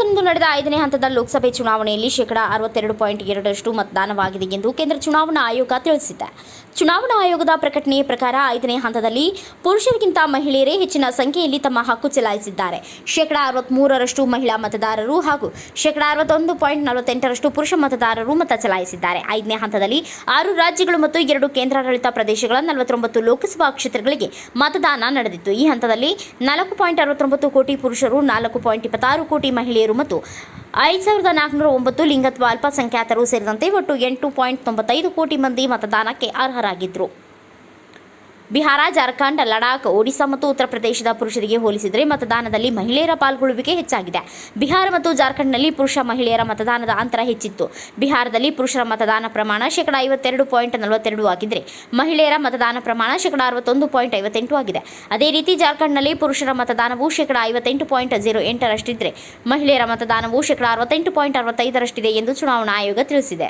ನಡೆದ ಐದನೇ ಹಂತದ ಲೋಕಸಭೆ ಚುನಾವಣೆಯಲ್ಲಿ ಶೇಕಡಾ ಅರವತ್ತೆರಡು ಪಾಯಿಂಟ್ ಎರಡರಷ್ಟು ಮತದಾನವಾಗಿದೆ ಎಂದು ಕೇಂದ್ರ ಚುನಾವಣಾ ಆಯೋಗ ತಿಳಿಸಿದೆ. ಚುನಾವಣಾ ಆಯೋಗದ ಪ್ರಕಟಣೆಯ ಪ್ರಕಾರ ಐದನೇ ಹಂತದಲ್ಲಿ ಪುರುಷರಿಗಿಂತ ಮಹಿಳೆಯರೇ ಹೆಚ್ಚಿನ ಸಂಖ್ಯೆಯಲ್ಲಿ ತಮ್ಮ ಹಕ್ಕು ಚಲಾಯಿಸಿದ್ದಾರೆ. ಶೇಕಡಾ ಅರವತ್ಮೂರರಷ್ಟು ಮಹಿಳಾ ಮತದಾರರು ಹಾಗೂ ಶೇಕಡಾ ಅರವತ್ತೊಂದು ಪಾಯಿಂಟ್ ನಲವತ್ತೆಂಟರಷ್ಟು ಪುರುಷ ಮತದಾರರು ಮತ ಚಲಾಯಿಸಿದ್ದಾರೆ. ಐದನೇ ಹಂತದಲ್ಲಿ ಆರು ರಾಜ್ಯಗಳು ಮತ್ತು ಎರಡು ಕೇಂದ್ರಾಡಳಿತ ಪ್ರದೇಶಗಳ ನಲವತ್ತೊಂಬತ್ತು ಲೋಕಸಭಾ ಕ್ಷೇತ್ರಗಳಿಗೆ ಮತದಾನ ನಡೆದಿತ್ತು. ಈ ಹಂತದಲ್ಲಿ ನಾಲ್ಕು ಪಾಯಿಂಟ್ ಅರವತ್ತೊಂಬತ್ತು ಕೋಟಿ ಪುರುಷರು, ನಾಲ್ಕು ಪಾಯಿಂಟ್ ಇಪ್ಪತ್ತಾರು ಕೋಟಿ ಮಹಿಳೆಯರು ಮತ್ತು ಐದು ಸಾವಿರದ ನಾಲ್ಕುನೂರ ಒಂಬತ್ತು ಲಿಂಗತ್ವ ಅಲ್ಪಸಂಖ್ಯಾತರು ಸೇರಿದಂತೆ ಒಟ್ಟು ಎಂಟು ಪಾಯಿಂಟ್ ತೊಂಬತ್ತೈದು ಕೋಟಿ ಮಂದಿ ಮತದಾನಕ್ಕೆ ಅರ್ಹರಾಗಿದ್ದರು ಬಿಹಾರ, ಜಾರ್ಖಂಡ್, ಲಡಾಖ್, ಒಡಿಶಾ ಮತ್ತು ಉತ್ತರ ಪ್ರದೇಶದ ಪುರುಷರಿಗೆ ಹೋಲಿಸಿದರೆ ಮತದಾನದಲ್ಲಿ ಮಹಿಳೆಯರ ಪಾಲ್ಗೊಳ್ಳುವಿಕೆ ಹೆಚ್ಚಾಗಿದೆ. ಬಿಹಾರ ಮತ್ತು ಜಾರ್ಖಂಡ್ನಲ್ಲಿ ಪುರುಷ ಮಹಿಳೆಯರ ಮತದಾನದ ಅಂತರ ಹೆಚ್ಚಿತ್ತು. ಬಿಹಾರದಲ್ಲಿ ಪುರುಷರ ಮತದಾನ ಪ್ರಮಾಣ ಶೇಕಡ ಐವತ್ತೆರಡು ಪಾಯಿಂಟ್ ನಲವತ್ತೆರಡು ಆಗಿದ್ದರೆ ಮಹಿಳೆಯರ ಮತದಾನ ಪ್ರಮಾಣ ಶೇಕಡ ಅರವತ್ತೊಂದು ಪಾಯಿಂಟ್ ಐವತ್ತೆಂಟು ಆಗಿದೆ. ಅದೇ ರೀತಿ ಜಾರ್ಖಂಡ್ನಲ್ಲಿ ಪುರುಷರ ಮತದಾನವು ಶೇಕಡ ಐವತ್ತೆಂಟು ಪಾಯಿಂಟ್ ಜೀರೋ ಎಂಟರಷ್ಟಿದ್ದರೆ ಮಹಿಳೆಯರ ಮತದಾನವು ಶೇಕಡ ಅರವತ್ತೆಂಟು ಪಾಯಿಂಟ್ ಅರವತ್ತೈದರಷ್ಟಿದೆ ಎಂದು ಚುನಾವಣಾ ಆಯೋಗ ತಿಳಿಸಿದೆ.